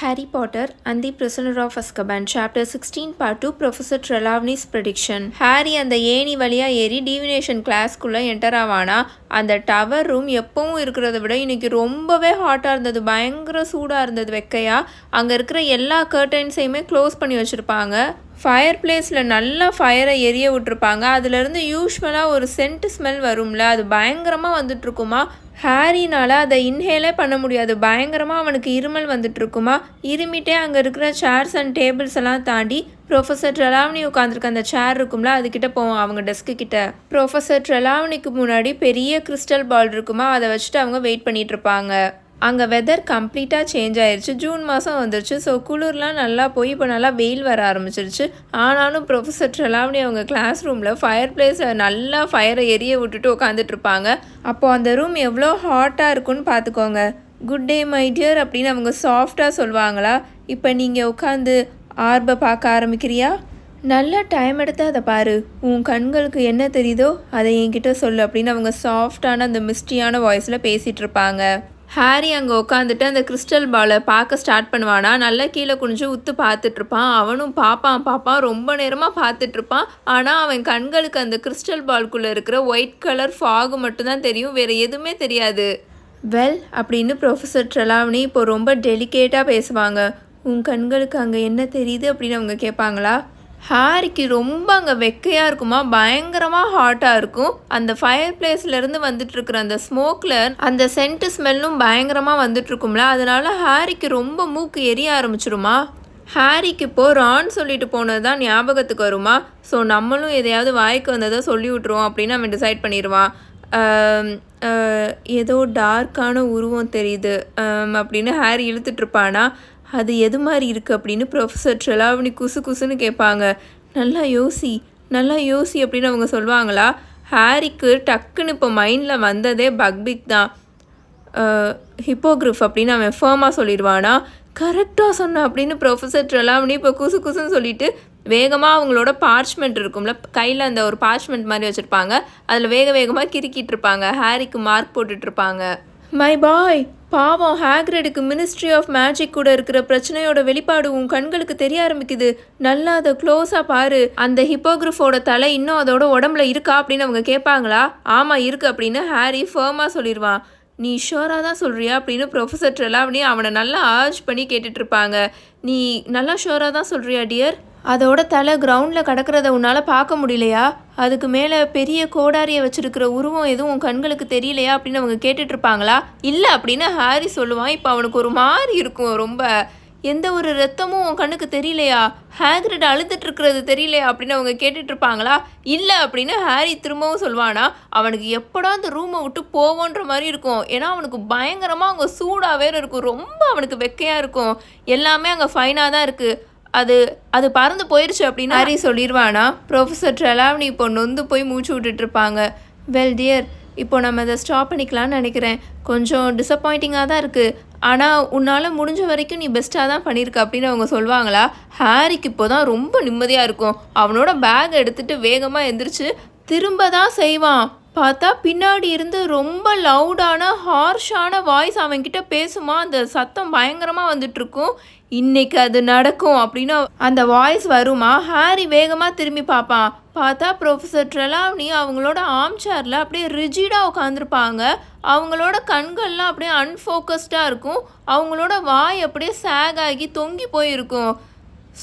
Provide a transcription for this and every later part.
Harry Potter and the Prisoner of Azkaban Chapter 16 Part 2 Professor Trelawney's Prediction. Harry அந்த ஏணி வழியாக ஏறி divination கிளாஸ்க்குள்ளே enter ஆவானா? அந்த டவர் ரூம் எப்பவும் இருக்கிறத விட இன்னைக்கு ரொம்பவே ஹாட்டாக இருந்தது பயங்கர சூடாக இருந்தது வெக்கையா. அங்கே இருக்கிற எல்லா கர்டைன்ஸையுமே க்ளோஸ் பண்ணி வச்சுருப்பாங்க. ஃபயர் பிளேஸில் நல்லா ஃபயரை எரிய விட்டுருப்பாங்க. அதுலேருந்து யூஸ்வலாக ஒரு சென்ட் ஸ்மெல் வரும்ல அது பயங்கரமாக வந்துட்டுருக்குமா ஹாரினால் அதை இன்ஹேலே பண்ண முடியாது. பயங்கரமாக அவனுக்கு இருமல் வந்துட்டு இருக்குமா இருமிட்டே அங்கே இருக்கிற சேர்ஸ் அண்ட் டேபிள்ஸ் எல்லாம் தாண்டி ப்ரொஃபஸர் ட்ரெலாவணி உட்காந்துருக்க அந்த சேர் இருக்கும்ல அதுக்கிட்ட போவோம் அவங்க டெஸ்க்கு கிட்ட. ப்ரொஃபஸர் ட்ரெலாவணிக்கு முன்னாடி பெரிய கிறிஸ்டல் பால் இருக்குமா? அதை வச்சுட்டு அவங்க வெயிட் பண்ணிட்டு இருப்பாங்க அங்கே வெதர் கம்ப்ளீட்டாக சேஞ்ச் ஆயிடுச்சு ஜூன் மாதம் வந்துருச்சு. ஸோ குளிர்லாம் நல்லா போய் இப்போ நல்லா வெயில் வர ஆரம்பிச்சிருச்சு. ஆனாலும் ப்ரொஃபஸர் ட்ரெலாவணி அவங்க கிளாஸ் ரூமில் ஃபயர் பிளேஸை நல்லா ஃபயரை எரிய விட்டுட்டு உட்காந்துட்ருப்பாங்க அப்போது அந்த ரூம் எவ்வளோ ஹாட்டாக இருக்குன்னு பார்த்துக்கோங்க குட் டே மை டியர் அப்படின்னு அவங்க சாஃப்டாக சொல்லுவாங்களா? இப்போ நீங்கள் உட்காந்து ஆர்பை பார்க்க ஆரம்பிக்கிறியா? நல்ல டைம் எடுத்து அதை பாரு. உன் கண்களுக்கு என்ன தெரியுதோ அதை என்கிட்ட சொல்லு அப்படின்னு அவங்க சாஃப்டான அந்த மிஸ்டியான வாய்ஸில் பேசிகிட்டு இருப்பாங்க. ஹாரி அங்கே உட்காந்துட்டு அந்த கிறிஸ்டல் பாலை பார்க்க ஸ்டார்ட் பண்ணுவானா? நல்லா கீழே குனிஞ்சு உத்து பார்த்துட்ருப்பான். அவனும் பார்ப்பான் பார்ப்பான் ரொம்ப நேரமாக பார்த்துட்ருப்பான். ஆனால் அவன் கண்களுக்கு அந்த கிறிஸ்டல் பால்குள்ளே இருக்கிற ஒயிட் கலர் ஃபாகு மட்டும்தான் தெரியும். வேறு எதுவுமே தெரியாது. வெல் அப்படின்னு ப்ரொஃபஸர் ட்ரெலாவணி இப்போ ரொம்ப டெலிகேட்டாக பேசுவாங்க. உன் கண்களுக்கு அங்கே என்ன தெரியுது அப்படின்னு அவங்க கேட்பாங்களா? ஹாரிக்கு ரொம்ப அங்கே வெக்கையாக இருக்குமா பயங்கரமாக ஹாட்டாக இருக்கும். அந்த ஃபயர் பிளேஸ்லேருந்து வந்துட்டுருக்குற அந்த ஸ்மோக்கில் அந்த சென்ட் ஸ்மெல்லும் பயங்கரமாக வந்துட்டுருக்கும்ல. அதனால் அதனால ஹாரிக்கு ரொம்ப மூக்கு எரிய ஆரம்பிச்சிருமா? ஹாரிக்கு இப்போது ரான் சொல்லிட்டு போனது தான் ஞாபகத்துக்கு வருமா? ஸோ நம்மளும் எதையாவது வாய்க்கு வந்ததை சொல்லி விட்ருவோம் அப்படின்னு அவன் டிசைட் பண்ணிடுவான். ஏதோ டார்க்கான உருவம் தெரியுது. அப்படின்னு ஹாரி இழுத்துட்ருப்பானா அது எது மாதிரி இருக்குது அப்படின்னு ப்ரொஃபஸர் ட்ரெலாவணி குசு குசுன்னு கேட்பாங்க. நல்லா யோசி நல்லா யோசி அப்படின்னு அவங்க சொல்லுவாங்களா? ஹாரிக்கு டக்குன்னு இப்போ மைண்டில் வந்ததே பக்பிக் தான். ஹிப்போக்ரிஃப் அப்படின்னு அவன் ஃபேமாக சொல்லிடுவானா? கரெக்டாக சொன்னான் அப்படின்னு ப்ரொஃபஸர் ட்ரெலாவணி இப்போ குசு குசுன்னு சொல்லிட்டு வேகமாக அவங்களோட பார்ச்மெண்ட் இருக்கும்ல கையில் அந்த ஒரு பார்ச்மெண்ட் மாதிரி வச்சுருப்பாங்க. அதில் வேக வேகமாக கிறுக்கிட்டு இருப்பாங்க. ஹாரிக்கு மார்க் போட்டுட்ருப்பாங்க மை பாய் பாவம் ஹேக்ரெடுக்கு மினிஸ்ட்ரி ஆஃப் மேஜிக் கூட இருக்கிற பிரச்சனையோட வெளிப்பாடு உன் கண்களுக்கு தெரிய ஆரம்பிக்குது. நல்லா அதை க்ளோஸாக பாரு. அந்த ஹிப்போகிரிஃபோட தலை இன்னும் அதோட உடம்புல இருக்கா அப்படின்னு அவங்க கேட்பாங்களா? ஆமாம் இருக்கு அப்படின்னு ஹாரி ஃபேமாக சொல்லிடுவான். நீ ஷோராக தான் சொல்கிறியா அப்படின்னு ப்ரொஃபஸர் ட்ரெலாவணி அவனை நல்லா ஆர்ஜ் பண்ணி கேட்டுட்ருப்பாங்க நீ நல்லா ஷோராக தான் சொல்கிறியா டியர் அதோட தலை கிரவுண்டில் கிடக்கிறத உன்னால் பார்க்க முடியலையா? அதுக்கு மேலே பெரிய கோடாரியை வச்சிருக்கிற உருவம் எதுவும் உன் கண்களுக்கு தெரியலையா அப்படின்னு அவங்க கேட்டுட்ருப்பாங்களா இல்லை அப்படின்னு ஹாரி சொல்லுவான். இப்போ அவனுக்கு ஒரு மாதிரி இருக்கும் ரொம்ப. எந்த ஒரு ரத்தமும் உன் கண்ணுக்கு தெரியலையா? ஹேக்ரிட் அழுதுட்டு இருக்கிறது தெரியலையா அப்படின்னு அவங்க கேட்டுட்டு இருப்பாங்களா? இல்லை அப்படின்னு ஹாரி திரும்பவும் சொல்வானா அவனுக்கு எப்படா அந்த ரூமை விட்டு போவோன்ற மாதிரி இருக்கும். ஏன்னா அவனுக்கு பயங்கரமாக அங்கே சூடாகவேற இருக்கும். ரொம்ப அவனுக்கு வெக்கையாக இருக்கும். எல்லாமே அங்கே ஃபைனாக தான் இருக்குது அது அது பறந்து போயிடுச்சு அப்படின்னு ஹாரி சொல்லிடுவானா ப்ரொஃபஸர் ட்ரெலாவணி இப்போ நொந்து போய் மூச்சு விட்டுட்ருப்பாங்க. வெல் டியர் இப்போ நம்ம அதை ஸ்டாப் பண்ணிக்கலாம்னு நினைக்கிறேன். கொஞ்சம் டிசப்பாயிண்டிங்காக தான் இருக்குது ஆனால் உன்னால் முடிஞ்ச வரைக்கும் நீ பெஸ்ட்டாக தான் பண்ணியிருக்க அப்படின்னு அவங்க சொல்லுவாங்களா ஹாரிக்கு இப்போ தான் ரொம்ப நிம்மதியாக இருக்கும். அவனோட பேக் எடுத்துகிட்டு வேகமாக எந்திரிச்சு திரும்ப தான் செய்வான். பார்த்தா பின்னாடி இருந்து ரொம்ப லவுடான ஹார்ஷான வாய்ஸ் அவன்கிட்ட பேசுமா? அந்த சத்தம் பயங்கரமாக வந்துட்டுருக்கும் இன்னைக்கு அது நடக்கும் அப்படின்னு அந்த வாய்ஸ் வருமா? ஹாரி வேகமாக திரும்பி பார்ப்பான். பார்த்தா ப்ரொஃபஸர் ட்ரெலாவ்னி அவங்களோட ஆம் சேரில் அப்படியே ரிஜிடாக உட்காந்துருப்பாங்க அவங்களோட கண்கள்லாம் அப்படியே அன்ஃபோக்கஸ்டாக இருக்கும். அவங்களோட வாய் அப்படியே சேக் ஆகி தொங்கி போயிருக்கும்.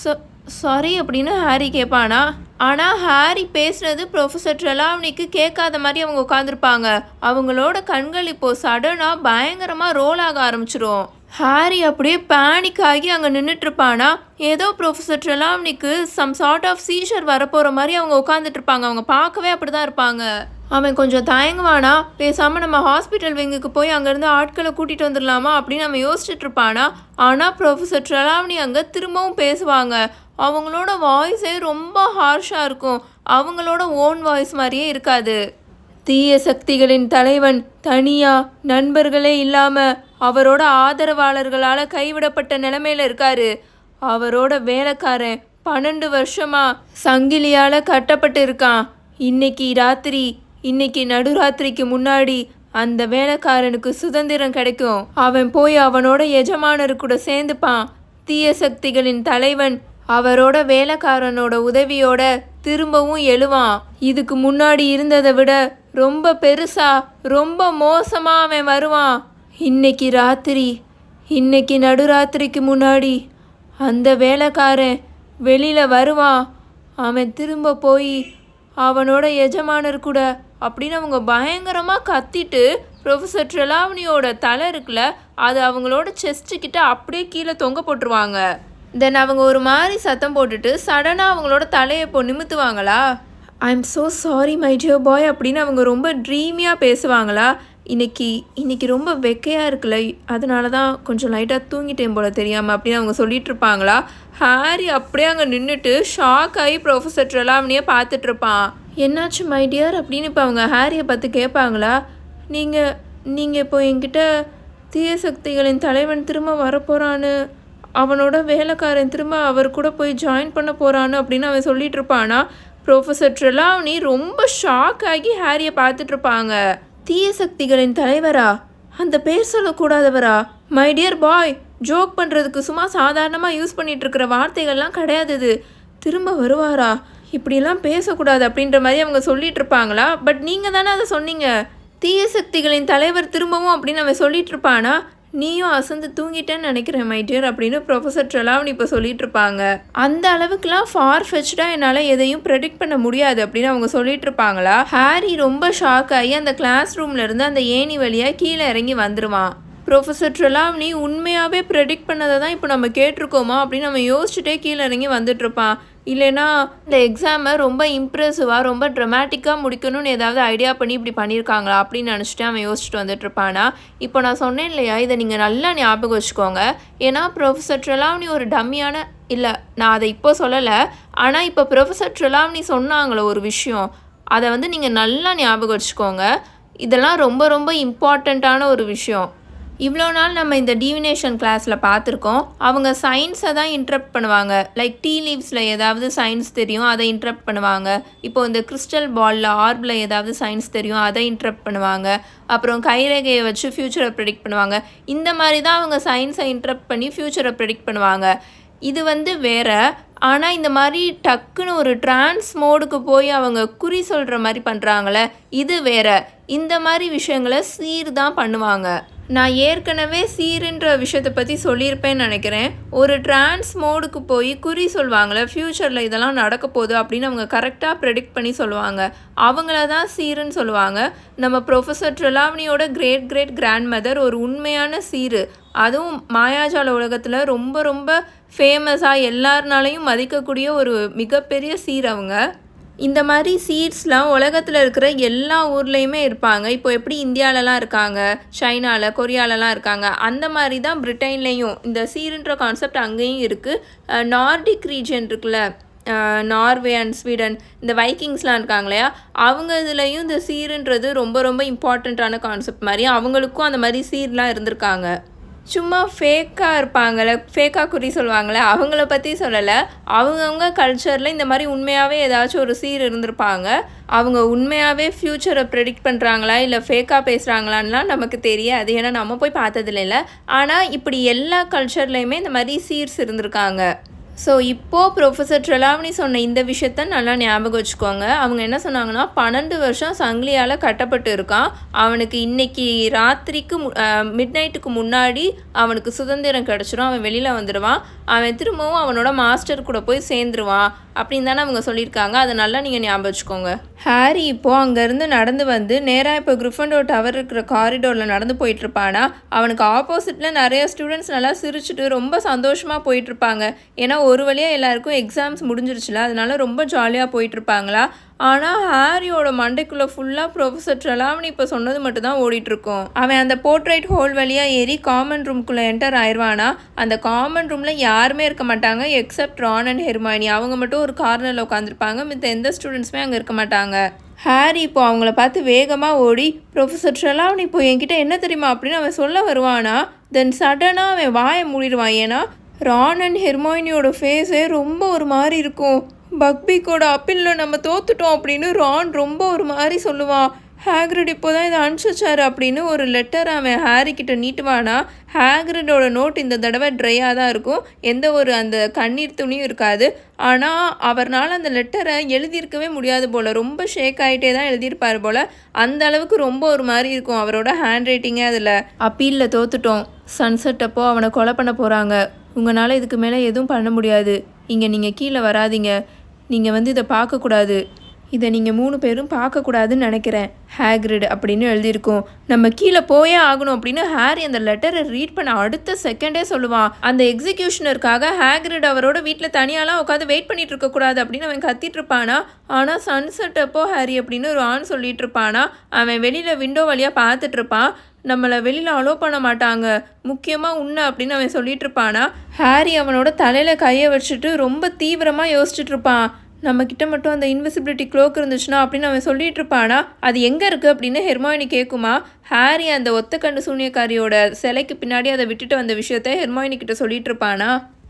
ஸோ சாரி அப்படின்னு ஹாரி கேட்பானா? ஆனால் ஹாரி பேசுனது ப்ரொஃபஸர் ட்ரெலாவனிக்கு கேட்காத மாதிரி அவங்க உட்காந்துருப்பாங்க அவங்களோட கண்கள் இப்போது சடனாக பயங்கரமாக ரோல் ஆக ஆரம்பிச்சிரும். ஹாரி அப்படியே பேனிக் ஆகி அங்கே நின்றுட்டுருப்பானா ஏதோ ப்ரொஃபஸர் ட்ரெலாவனிக்கு சம் சார்ட் ஆஃப் சீஷர் வரப்போகிற மாதிரி அவங்க உட்காந்துட்டு இருப்பாங்க அவங்க பார்க்கவே அப்படி தான் இருப்பாங்க. அவன் கொஞ்சம் தயங்குவானா? பேசாமல் நம்ம ஹாஸ்பிட்டல் விங்குக்கு போய் அங்கேருந்து ஆட்களை கூட்டிகிட்டு வந்துடலாமா அப்படின்னு நம்ம யோசிச்சுட்டு இருப்பானா ஆனால் ப்ரொஃபஸர் ட்ரெலாவ்னி அங்கே திரும்பவும் பேசுவாங்க. அவங்களோட வாய்ஸே ரொம்ப ஹார்ஷாக இருக்கும். அவங்களோட ஓன் வாய்ஸ் மாதிரியே இருக்காது. தீய சக்திகளின் தலைவன் தனியா நண்பர்களே இல்லாமல் அவரோட ஆதரவாளர்களால் கைவிடப்பட்ட நிலமையில இருக்காரு. அவரோட வேலைக்காரன் பன்னெண்டு வருஷமா சங்கிலியால் கட்டப்பட்டு இருக்கான். இன்னைக்கு ராத்திரி இன்னைக்கு நடுராத்திரிக்கு முன்னாடி அந்த வேலைக்காரனுக்கு சுதந்திரம் கிடைக்கும். அவன் போய் அவனோட எஜமானர் கூட சேர்ந்துப்பான். தீய சக்திகளின் தலைவன் அவரோட வேலைக்காரனோட உதவியோட திரும்பவும் எழுவான். இதுக்கு முன்னாடி இருந்ததை விட ரொம்ப பெருசா ரொம்ப மோசமா அவன் வருவான். இன்னைக்கு ராத்திரி இன்னைக்கு நடுராத்திரிக்கு முன்னாடி அந்த வேலைக்காரன் வெளியில் வருவான். அவன் திரும்ப போய் அவனோட எஜமானர் கூட அப்படின்னு அவங்க பயங்கரமாக கத்திட்டு ப்ரொஃபஸர் ட்ரெலாவணியோட தலை இருக்குல்ல அது அவங்களோட செஸ்ட்டுக்கிட்ட அப்படியே கீழே தொங்க போட்டுருவாங்க. தென் அவங்க ஒரு மாதிரி சத்தம் போட்டுட்டு சடனாக அவங்களோட தலையை இப்போ நிமித்துவாங்களா? I am so sorry my dear boy அப்படின்னு அவங்க ரொம்ப ட்ரீமியாக பேசுவாங்களா? இன்னைக்கு இன்றைக்கி ரொம்ப வெக்கையாக இருக்குல்ல அதனால தான் கொஞ்சம் லைட்டாக தூங்கிட்டேன் போல தெரியாமல் அப்படின்னு அவங்க சொல்லிட்டு இருப்பாங்களா? ஹாரி அப்படியே அங்கே நின்றுட்டு ஷாக் ஆகி ப்ரொஃபஸர் ட்ரெலாவணியே பார்த்துட்ருப்பான் என்னாச்சு மை டியர் அப்படின்னு இப்போ அவங்க ஹாரியை பார்த்து கேட்பாங்களா? நீங்கள் நீங்கள் இப்போ என்கிட்ட தீய சக்திகளின் தலைவன் திரும்ப வரப்போகிறான்னு அவனோட வேலைக்காரன் திரும்ப அவர் கூட போய் ஜாயின் பண்ண போகிறான்னு அப்படின்னு அவன் சொல்லிட்டு இருப்பானா? ப்ரொஃபஸர் ட்ரெலாவணி ரொம்ப ஷாக் ஆகி ஹாரியை பார்த்துட்ருப்பாங்க தீய சக்திகளின் தலைவரா? அந்த பேர் சொல்லக்கூடாதவரா? மை டியர் பாய் ஜோக் பண்ணுறதுக்கு சும்மா சாதாரணமாக யூஸ் பண்ணிட்டு இருக்கிற வார்த்தைகள்லாம் கிடையாது இது. திரும்ப வருவாரா? இப்படிலாம் பேசக்கூடாது அப்படின்ற மாதிரி அவங்க சொல்லிட்டு இருப்பாங்களா பட் நீங்கள் தானே அதை சொன்னீங்க. தீய சக்திகளின் தலைவர் திரும்பவும் அப்படின்னு அவன் சொல்லிட்டு இருப்பானா நீயும் அசந்து தூங்கிட்டேன்னு நினைக்கிறேன் மைடியர் அப்படின்னு ப்ரொஃபஸர் ட்ரெலாவன் இப்போ சொல்லிட்டு இருப்பாங்க. அந்த அளவுக்குலாம் ஃபார் ஃபெச்டாக என்னால் எதையும் ப்ரெடிக்ட் பண்ண முடியாது அப்படின்னு அவங்க சொல்லிட்டு இருப்பாங்களா? ஹாரி ரொம்ப ஷாக் ஆகி அந்த கிளாஸ் ரூம்லேருந்து அந்த ஏணி வழியாக கீழே இறங்கி வந்துடுவான் ப்ரொஃபஸர் ட்ரெலாவ்னி உண்மையாகவே ப்ரெடிக்ட் பண்ணதை தான் இப்போ நம்ம கேட்டிருக்கோமா அப்படின்னு நம்ம யோசிச்சுட்டே கீழே இறங்கி வந்துட்டுருப்பான் இல்லைனா இந்த எக்ஸாமை ரொம்ப இம்ப்ரெசிவாக ரொம்ப ட்ரமாட்டிக்காக முடிக்கணும்னு ஏதாவது ஐடியா பண்ணி இப்படி பண்ணியிருக்காங்களா அப்படின்னு நினச்சிட்டு அவன் யோசிச்சுட்டு வந்துட்டு இருப்பானா. இப்போ நான் சொன்னேன் இல்லையா இதை நீங்கள் நல்லா ஞாபகம் வச்சுக்கோங்க. ஏன்னா ப்ரொஃபஸர் ட்ரெலாவ்னி ஒரு டம்மியான இல்லை நான் அதை இப்போ சொல்லலை ஆனால் இப்போ ப்ரொஃபஸர் ட்ரெலாவ்னி சொன்னாங்களே ஒரு விஷயம். அதை வந்து நீங்கள் நல்லா ஞாபகம் வச்சுக்கோங்க. இதெல்லாம் ரொம்ப ரொம்ப இம்பார்ட்டண்ட்டான ஒரு விஷயம். இவ்வளோ நாள் நம்ம இந்த டிவினேஷன் கிளாஸில் பார்த்துருக்கோம் அவங்க சயின்ஸை தான் இன்ட்ரப்ட் பண்ணுவாங்க. லைக் டீ லீவ்ஸில் ஏதாவது சயின்ஸ் தெரியும் அதை இன்ட்ரப்ட் பண்ணுவாங்க. இப்போ இந்த கிறிஸ்டல் பாலில் ஆர்பில் ஏதாவது சயின்ஸ் தெரியும் அதை இன்ட்ரப்ட் பண்ணுவாங்க. அப்புறம் கைரேகையை வச்சு ஃப்யூச்சரை ப்ரெடிக்ட் பண்ணுவாங்க. இந்த மாதிரி தான் அவங்க சயின்ஸை இன்ட்ரப்ட் பண்ணி ஃப்யூச்சரை ப்ரெடிக்ட் பண்ணுவாங்க. இது வந்து வேற. ஆனால் இந்த மாதிரி டக்குன்னு ஒரு டிரான்ஸ் மோடுக்கு போய் அவங்க குறி சொல்கிற மாதிரி பண்ணுறாங்களே இது வேற. இந்த மாதிரி விஷயங்களை சீர் தான் பண்ணுவாங்க. நான் ஏற்கனவே சீருன்ற விஷயத்தை பற்றி சொல்லியிருப்பேன்னு நினைக்கிறேன். ஒரு டிரான்ஸ் மோடுக்கு போய் குறி சொல்லுவாங்களே ஃப்யூச்சரில் இதெல்லாம் நடக்க போகுது அப்படின்னு அவங்க கரெக்டாக ப்ரெடிக்ட் பண்ணி சொல்லுவாங்க. அவங்கள தான் சீருன்னு சொல்லுவாங்க. நம்ம ப்ரொஃபஸர் ட்ரெலாவணியோட கிரேட் கிரேட் கிராண்ட் மதர் ஒரு உண்மையான சீரு. அதுவும் மாயாஜால உலகத்தில் ரொம்ப ரொம்ப ஃபேமஸாக எல்லாருனாலையும் மதிக்கக்கூடிய ஒரு மிகப்பெரிய சீர் அவங்க. இந்த மாதிரி சீட்ஸ்லாம் உலகத்தில் இருக்கிற எல்லா ஊர்லேயுமே இருப்பாங்க. இப்போ எப்படி இந்தியாலலாம் இருக்காங்க சைனாவில் கொரியாலலாம் இருக்காங்க அந்த மாதிரி தான் பிரிட்டன்லேயும் இந்த சீருன்ற கான்செப்ட் அங்கேயும் இருக்குது நார்டிக் ரீஜன் இருக்குல்ல நார்வே அண்ட் ஸ்வீடன் இந்த வைக்கிங்ஸ்லாம் இருக்காங்க இல்லையா? அவங்க இதுலேயும் இந்த சீருன்றது ரொம்ப ரொம்ப இம்பார்ட்டண்ட்டான கான்செப்ட் மாதிரி அவங்களுக்கும் அந்த மாதிரி சீர்லாம் இருந்திருக்காங்க. சும்மா ஃபேக்காக இருப்பாங்களே ஃபேக்காக குறி சொல்லுவாங்கள்ல அவங்கள பற்றி சொல்லலை. அவங்கவுங்க கல்ச்சரில் இந்த மாதிரி உண்மையாகவே ஏதாச்சும் ஒரு சீர் இருந்திருப்பாங்க. அவங்க உண்மையாகவே ஃப்யூச்சரை ப்ரெடிக்ட் பண்ணுறாங்களா இல்லை ஃபேக்காக பேசுகிறாங்களான்லாம் நமக்கு தெரியாது. ஏன்னா நம்ம போய் பார்த்ததில்ல இல்லை ஆனால் இப்படி எல்லா கல்ச்சர்லேயுமே இந்த மாதிரி சீர்ஸ் இருந்திருக்காங்க. ஸோ இப்போது ப்ரொஃபஸர் ட்ரெலாவணி சொன்ன இந்த விஷயத்த நல்லா ஞாபகம் வச்சுக்கோங்க. அவங்க என்ன சொன்னாங்கன்னா பன்னெண்டு வருஷம் சங்கிலியால் கட்டப்பட்டு இருக்கான். அவனுக்கு இன்னைக்கு ராத்திரிக்கு மிட் நைட்டுக்கு முன்னாடி அவனுக்கு சுதந்திரம் கிடச்சிரும். அவன் வெளியில் வந்துடுவான். அவன் திரும்பவும் அவனோட மாஸ்டர் கூட போய் சேர்ந்துருவான். அப்படின்னு தானே அவங்க சொல்லியிருக்காங்க. அதை நல்லா நீங்கள் ஞாபகம் வச்சுக்கோங்க. ஹாரி இப்போது அங்கேருந்து நடந்து வந்து நேராக இப்போ கிரிஃபண்டோ டவர் இருக்கிற காரிடோரில் நடந்து போயிட்டுருப்பானா? அவனுக்கு ஆப்போசிட்டில் நிறைய ஸ்டூடெண்ட்ஸ் நல்லா சிரிச்சுட்டு ரொம்ப சந்தோஷமாக போயிட்டுருப்பாங்க. ஏன்னா ஒரு வழியாக எல்லாருக்கும் எக்ஸாம்ஸ் முடிஞ்சிருச்சுல அதனால ரொம்ப ஜாலியாக போயிட்டுருப்பாங்களா? ஆனால் ஹாரியோட மண்டைக்குள்ளே ஃபுல்லாக ப்ரொஃபஸர் ட்ரெலாவணி இப்போ சொன்னது மட்டும் தான் ஓடிட்டுருக்கோம். அவன் அந்த போர்ட்ரைட் ஹோல் வழியாக ஏறி காமன் ரூம்குள்ளே என்டர் ஆயிடுவானா அந்த காமன் ரூமில் யாருமே இருக்க மாட்டாங்க எக்ஸப்ட் ரான் அண்ட் ஹெர்மாயினி அவங்க மட்டும் ஒரு கார்னரில் உட்காந்துருப்பாங்க மித்த எந்த ஸ்டூடெண்ட்ஸுமே அங்கே இருக்க மாட்டாங்க. ஹாரி இப்போ அவங்கள பார்த்து வேகமாக ஓடி ப்ரொஃபஸர் ட்ரெலாவணி இப்போ என்கிட்ட என்ன தெரியுமா? அப்படின்னு அவன் சொல்ல வருவானா? தென் சடனாக அவன் வாயை மூடிடுவான். ஏன்னா ரான் அண்ட் ஹெர்மாயினியோட ஃபேஸே ரொம்ப ஒரு மாதிரி இருக்கும். பக்பிக்கோட அப்பீலில் நம்ம தோத்துட்டோம் அப்படின்னு ரான் ரொம்ப ஒரு மாதிரி சொல்லுவான் ஹேக்ரிட் இப்போ தான் இதை அனுப்பிச்சாரு அப்படின்னு ஒரு லெட்டர் அவன் ஹாரி நீட்டுவானா? ஹேக்ரிடோட நோட் இந்த தடவை ட்ரையாக தான் இருக்கும். எந்த ஒரு அந்த கண்ணீர் துணியும் இருக்காது. ஆனால் அவர்னால் அந்த லெட்டரை எழுதியிருக்கவே முடியாது போல். ரொம்ப ஷேக் ஆகிட்டே தான் எழுதியிருப்பார் போல். அந்த அளவுக்கு ரொம்ப ஒரு மாதிரி இருக்கும் அவரோட ஹேண்ட் ரைட்டிங்கே அதில். அப்பீலில் தோத்துட்டோம். சன்செட் அப்போ அவனை கொலை பண்ண போகிறாங்க உங்களால் இதுக்கு மேலே எதுவும் பண்ண முடியாது. இங்கே நீங்கள் கீழே வராதீங்க. நீங்கள் வந்து இதை பார்க்கக்கூடாது. இதை நீங்கள் மூணு பேரும் பார்க்கக்கூடாதுன்னு நினைக்கிறேன். ஹேக்ரிட் அப்படின்னு எழுதியிருக்கோம். நம்ம கீழே போயே ஆகணும் அப்படின்னு ஹாரி அந்த லெட்டரை ரீட் பண்ண அடுத்த செகண்டே சொல்லுவான். அந்த எக்ஸிக்யூஷனருக்காக ஹேக்ரிட் அவரோட வீட்டில் தனியாலாம் உட்காந்து வெயிட் பண்ணிட்டு இருக்கக்கூடாது அப்படின்னு அவன் கத்திட்டு இருப்பானா? ஆனால் சன்செட் அப்போ ஹாரி அப்படின்னு ஒரு ஆண் சொல்லிட்டு இருப்பானா? அவன் வெளியில் விண்டோ வழியாக பார்த்துட்டு இருப்பான். நம்மளை வெளியில் அலோ பண்ண மாட்டாங்க. முக்கியமாக உன்னை அப்படின்னு அவன் சொல்லிட்டு இருப்பானா? ஹாரி அவனோட தலையில் கையை வச்சுட்டு ரொம்ப தீவிரமாக யோசிச்சுட்டு இருப்பான். நம்ம கிட்ட மட்டும் அந்த இன்விசிபிலிட்டி க்ளோக் இருந்துச்சுன்னா அப்படின்னு அவன் சொல்லிட்டு இருப்பானா? அது எங்கே இருக்குது அப்படின்னு ஹெர்மாயினி கேட்குமா ஹாரி அந்த ஒத்தக்கண்டு சூனியக்காரியோட சிலைக்கு பின்னாடி அதை விட்டுட்டு வந்த விஷயத்த ஹெர்மாயினி கிட்ட சொல்லிட்டு இருப்பானா?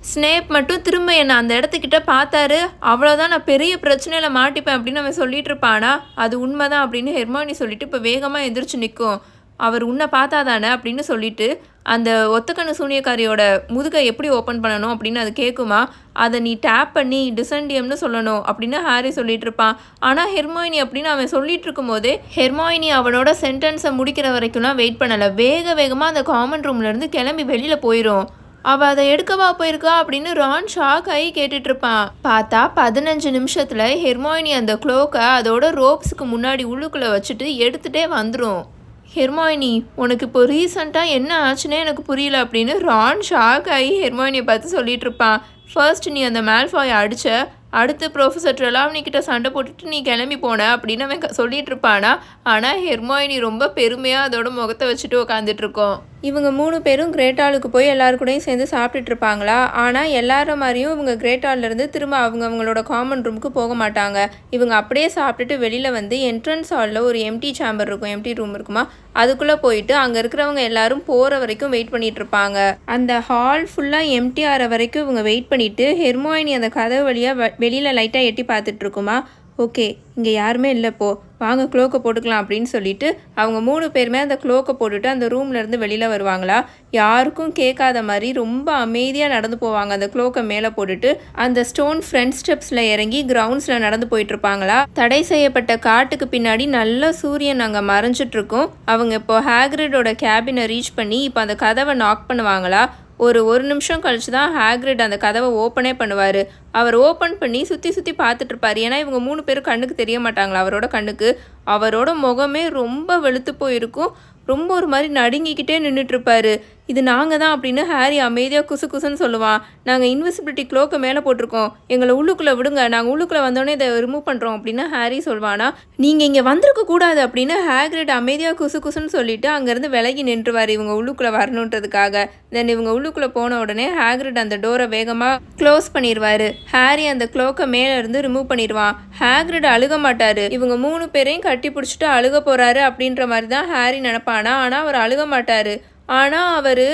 ஸ்னேப் மட்டும் திரும்ப என்னை அந்த இடத்துக்கிட்ட பார்த்தாரு. அவ்வளோதான் நான் பெரிய பிரச்சனையில் மாட்டிப்பேன் அப்படின்னு அவன் சொல்லிட்டு இருப்பானா? அது உண்மைதான் அப்படின்னு ஹெர்மாயினி சொல்லிட்டு இப்போ வேகமாக எந்திரிச்சு நிற்கும் அவர் உன்னை பார்த்தாதானே அப்படின்னு சொல்லிட்டு அந்த ஒத்தக்கண்ணு சூனியக்காரியோட முதுகை எப்படி ஓப்பன் பண்ணணும் அப்படின்னு அது கேட்குமா அதை நீ டேப் பண்ணி டிசண்டியம்னு சொல்லணும் அப்படின்னு ஹாரி சொல்லிட்டு இருப்பான். ஆனால் ஹெர்மோயினி அப்படின்னு அவன் சொல்லிட்டு இருக்கும்போதே ஹெர்மாயினி அவனோட சென்டென்ஸை முடிக்கிற வரைக்கும்லாம் வெயிட் பண்ணலை. வேக வேகமாக அந்த காமன் ரூம்லேருந்து கிளம்பி வெளியில் போயிடும் அவ அதை எடுக்கவா போயிருக்கா அப்படின்னு ரான் ஷாக் ஆகி கேட்டுட்டு இருப்பான். பார்த்தா பதினஞ்சு நிமிஷத்துல ஹெர்மாயினி அந்த க்ளோக்கை அதோட ரோப்ஸுக்கு முன்னாடி உள்ளுக்குள்ள வச்சுட்டு எடுத்துட்டே வந்துடும் ஹெர்மாயினி உனக்கு இப்போ ரீசண்டாக என்ன ஆச்சுன்னே எனக்கு புரியல அப்படின்னு ரான் ஷாக் ஆகி ஹெர்மாயினியை பார்த்து சொல்லிட்டு இருப்பான் ஃபர்ஸ்ட் நீ அந்த மேல்ஃபாயை அடித்த அடுத்து ப்ரொஃபஸர் ட்ரெலாவ்னிக்கிட்ட சண்டை போட்டுட்டு நீ கிளம்பி போன அப்படின்னு அவன் க- சொல்லிட்டு இருப்பானா ஆனால் ஹெர்மாயினி ரொம்ப பெருமையாக அதோட முகத்தை வச்சுட்டு உக்காந்துட்ருக்கோம் இவங்க மூணு பேரும் கிரேட்டாலுக்கு போய் எல்லாருக்கூடையும் சேர்ந்து சாப்பிட்டுட்டு இருப்பாங்களா? ஆனால் எல்லார மாதிரியும் இவங்க கிரேட்டால்ல இருந்து திரும்ப அவங்க அவங்களோட காமன் ரூமுக்கு போக மாட்டாங்க. இவங்க அப்படியே சாப்பிட்டுட்டு வெளியில் வந்து என்ட்ரன்ஸ் ஹாலில் ஒரு எம்டி சேம்பர் இருக்கும் எம்டி ரூம் இருக்குமா? அதுக்குள்ளே போயிட்டு அங்கே இருக்கிறவங்க எல்லாரும் போகிற வரைக்கும் வெயிட் பண்ணிட்டு இருப்பாங்க. அந்த ஹால் ஃபுல்லாக எம்டி ஆகிற வரைக்கும் இவங்க வெயிட் பண்ணிட்டு ஹெர்மாயினி அந்த கதவு வழியாக வெளியில் லைட்டாக எட்டி பார்த்துட்டு இருக்குமா? ஓகே இங்கே யாருமே இல்லை வாங்க க்ளோக்கை போட்டுக்கலாம் அப்படின்னு சொல்லிட்டு அவங்க மூணு பேருமே அந்த க்ளோக்கை போட்டுட்டு அந்த ரூம்லேருந்து வெளியில் வருவாங்களா? யாருக்கும் கேட்காத மாதிரி ரொம்ப அமைதியாக நடந்து போவாங்க. அந்த க்ளோக்கை மேலே போட்டுட்டு அந்த ஸ்டோன் ஃப்ரண்ட் ஸ்டெப்ஸில் இறங்கி கிரவுண்ட்ஸில் நடந்து போயிட்டு இருப்பாங்களா? தடை செய்யப்பட்ட காட்டுக்கு பின்னாடி நல்ல சூரியன் அங்கே மறைஞ்சிட்டுருக்கோம். அவங்க இப்போ ஹேக்ரிடோட கேபினை ரீச் பண்ணி இப்போ அந்த கதவை நாக் பண்ணுவாங்களா? ஒரு ஒரு நிமிஷம் கழிச்சு தான் ஹேக்ரிட் அந்த கதவை ஓப்பனே பண்ணுவார். அவர் ஓப்பன் பண்ணி சுற்றி சுற்றி பார்த்துட்ருப்பார். ஏன்னா இவங்க மூணு பேரும் கண்ணுக்கு தெரிய மாட்டாங்களா அவரோட கண்ணுக்கு. அவரோட முகமே ரொம்ப வெளுத்து போயிருக்கும். ரொம்ப ஒரு மாதிரி நடுங்கிக்கிட்டே நின்றுட்டுருப்பாரு இது நாங்கள் தான் அப்படின்னு ஹாரி அமைதியாக குசு குசுன்னு சொல்லுவான். நாங்கள் இன்விசிபிலிட்டி க்ளோக்கை மேலே போட்டிருக்கோம். எங்களை உள்ளுக்குள்ளே விடுங்க. நாங்கள் உள்ளுக்குள்ளே வந்தோடனே இதை ரிமூவ் பண்ணுறோம் அப்படின்னு ஹாரி சொல்வானா. நீங்கள் இங்கே வந்திருக்க கூடாது அப்படின்னு ஹேக்ரிட் அமைதியாக குசு குசுன்னு சொல்லிட்டு அங்கேருந்து விலகி நின்றுவார் இவங்க உள்ளுக்குள்ளே வரணுன்றதுக்காக. தென் இவங்க உள்ளுக்குள்ளே போன உடனே ஹேக்ரிட் அந்த டோரை வேகமாக க்ளோஸ் பண்ணிடுவாரு ஹாரி அந்த க்ளோக்கை மேலே இருந்து ரிமூவ் பண்ணிடுவான். ஹேக்ரிட் அழுக மாட்டாரு. இவங்க மூணு பேரையும் கட்டி பிடிச்சிட்டு அழுக போறாரு அப்படின்ற மாதிரி தான் ஹாரி நினப்பானா? ஆனால் அவர் அழுக மாட்டாரு. ஆனால் அவர்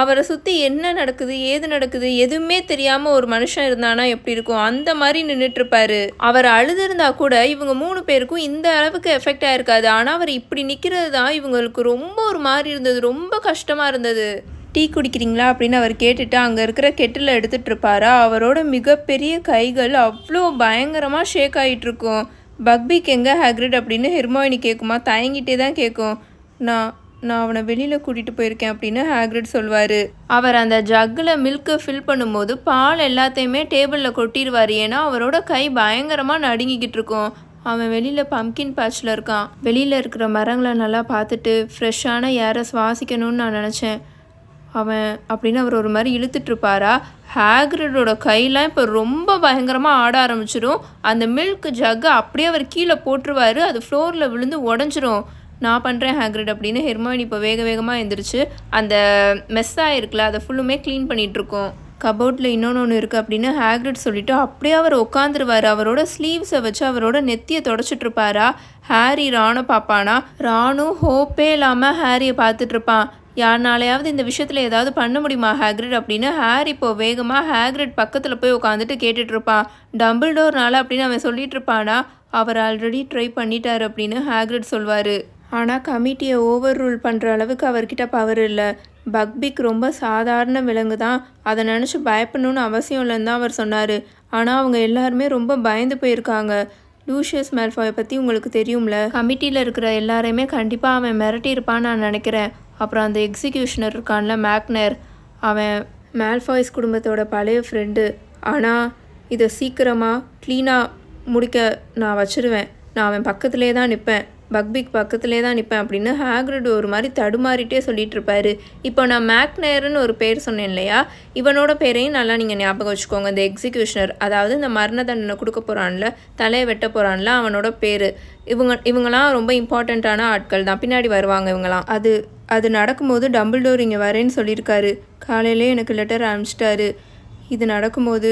அவரை சுற்றி என்ன நடக்குது ஏது நடக்குது எதுவுமே தெரியாமல் ஒரு மனுஷன் இருந்தானா எப்படி இருக்கும்? அந்த மாதிரி நின்றுட்டுருப்பாரு அவர் அழுதுருந்தா கூட இவங்க மூணு பேருக்கும் இந்த அளவுக்கு எஃபெக்ட் ஆயிருக்காது. ஆனால் அவர் இப்படி நிற்கிறது தான் இவங்களுக்கு ரொம்ப ஒரு மாதிரி இருந்தது. ரொம்ப கஷ்டமாக இருந்தது. டீ குடிக்கிறீங்களா அப்படின்னு அவர் கேட்டுட்டு அங்கே இருக்கிற கெட்டில் எடுத்துகிட்டு இருப்பாரா அவரோட மிகப்பெரிய கைகள் அவ்வளோ பயங்கரமாக ஷேக் ஆகிட்டுருக்கும் பக்பிக் எங்கே ஹேக்ரிட்? அப்படின்னு ஹெர்மாயினி கேட்குமா தயங்கிட்டே தான் கேட்கும் நான் நான் அவனை வெளியில் கூட்டிகிட்டு போயிருக்கேன் அப்படின்னு ஹேக்ரிட் சொல்வார். அவர் அந்த ஜக்கில் மில்க்கை ஃபில் பண்ணும்போது பால் எல்லாத்தையுமே டேபிளில் கொட்டிடுவார் ஏன்னா அவரோட கை பயங்கரமாக நடுங்கிக்கிட்டு இருக்கும் அவன் வெளியில் பம்கின் பேட்சில் இருக்கான். வெளியில் இருக்கிற மரங்களை நல்லா பார்த்துட்டு ஃப்ரெஷ்ஷான ஏரை சுவாசிக்கணும்னு நான் நினச்சேன். அவன் அப்படின்னு அவர் ஒரு மாதிரி இழுத்துட்ருப்பாரா? ஹேக்ரிடோட கையெல்லாம் இப்போ ரொம்ப பயங்கரமாக ஆட ஆரம்பிச்சிடும். அந்த மில்க் ஜக்கை அப்படியே அவர் கீழே போட்டுருவார். அது ஃப்ளோரில் விழுந்து உடஞ்சிரும். நான் பண்ணுறேன் ஹேக்ரிட் அப்படின்னு ஹெர்மாயினி இப்போ வேக வேகமாக எழுந்திரிச்சு அந்த மெஸ்ஸாக இருக்குல்ல அதை ஃபுல்லுமே க்ளீன் பண்ணிகிட்ருக்கோம் கபோர்டில் இன்னொன்று ஒன்று இருக்குது அப்படின்னு ஹேக்ரிட் சொல்லிவிட்டு அப்படியே அவர் உட்காந்துருவார் அவரோட ஸ்லீவ்ஸை வச்சு அவரோட நெத்தியை தொடச்சிட்ருப்பாரா? ஹாரி ராணு பார்ப்பானா ராணு ஹோப்பே இல்லாமல் ஹாரியை பார்த்துட்ருப்பான். யாருனாலையாவது இந்த விஷயத்தில் ஏதாவது பண்ண முடியுமா ஹேக்ரிட் அப்படின்னு? ஹாரி இப்போ வேகமாக ஹேக்ரிட் பக்கத்தில் போய் உட்காந்துட்டு கேட்டுட்ருப்பான் டம்பிள் டோர்னால அப்படின்னு அவன் சொல்லிட்டு இருப்பானா அவர் ஆல்ரெடி ட்ரை பண்ணிட்டார் அப்படின்னு ஹேக்ரிட் சொல்வார். ஆனால் கமிட்டியை ஓவர் ரூல் பண்ணுற அளவுக்கு அவர்கிட்ட பவர் இல்லை. பக்பிக் ரொம்ப சாதாரண விலங்கு தான். அதை நினச்சி பயப்படணும்னு அவசியம் இல்லைன்னு தான் அவர் சொன்னார். ஆனால் அவங்க எல்லாருமே ரொம்ப பயந்து போயிருக்காங்க. லூஷியஸ் மேல்ஃபாயை பற்றி உங்களுக்கு தெரியும்ல? கமிட்டியில் இருக்கிற எல்லாரையுமே கண்டிப்பாக அவன் மிரட்டியிருப்பான்னு நான் நினைக்கிறேன். அப்புறம் அந்த எக்ஸிக்யூஷனர் இருக்கான்ல மேக்னர் அவன் மேல்ஃபாய்ஸ் குடும்பத்தோட பழைய ஃப்ரெண்டு ஆனால் இதை சீக்கிரமாக க்ளீனாக முடிக்க நான் வச்சுருவேன். நான் அவன் பக்கத்துலேயே தான் நிற்பேன் பக்பிக் பக்கத்துலேயே தான் நிற்பேன் அப்படின்னு ஹேக்ரிட் ஒரு மாதிரி தடுமாறிட்டே சொல்லிட்டு இருப்பாரு இப்போ நான் மேக்னேர்னு ஒரு பேர் சொன்னேன் இல்லையா? இவனோட பேரையும் நல்லா நீங்கள் ஞாபகம் வச்சுக்கோங்க. இந்த எக்ஸிக்யூஷனர் அதாவது இந்த மரண தண்டனை கொடுக்க போகிறான்ல தலையை வெட்ட போகிறான்ல அவனோட பேர். இவங்க இவங்களாம் ரொம்ப இம்பார்ட்டண்ட்டான ஆட்கள் தான். பின்னாடி வருவாங்க இவங்களாம் அது அது நடக்கும்போது டம்பிள்டோர் இங்கே வரேன்னு சொல்லியிருக்காரு. காலையிலே எனக்கு லெட்டர் அனுப்பிச்சிட்டாரு. இது நடக்கும்போது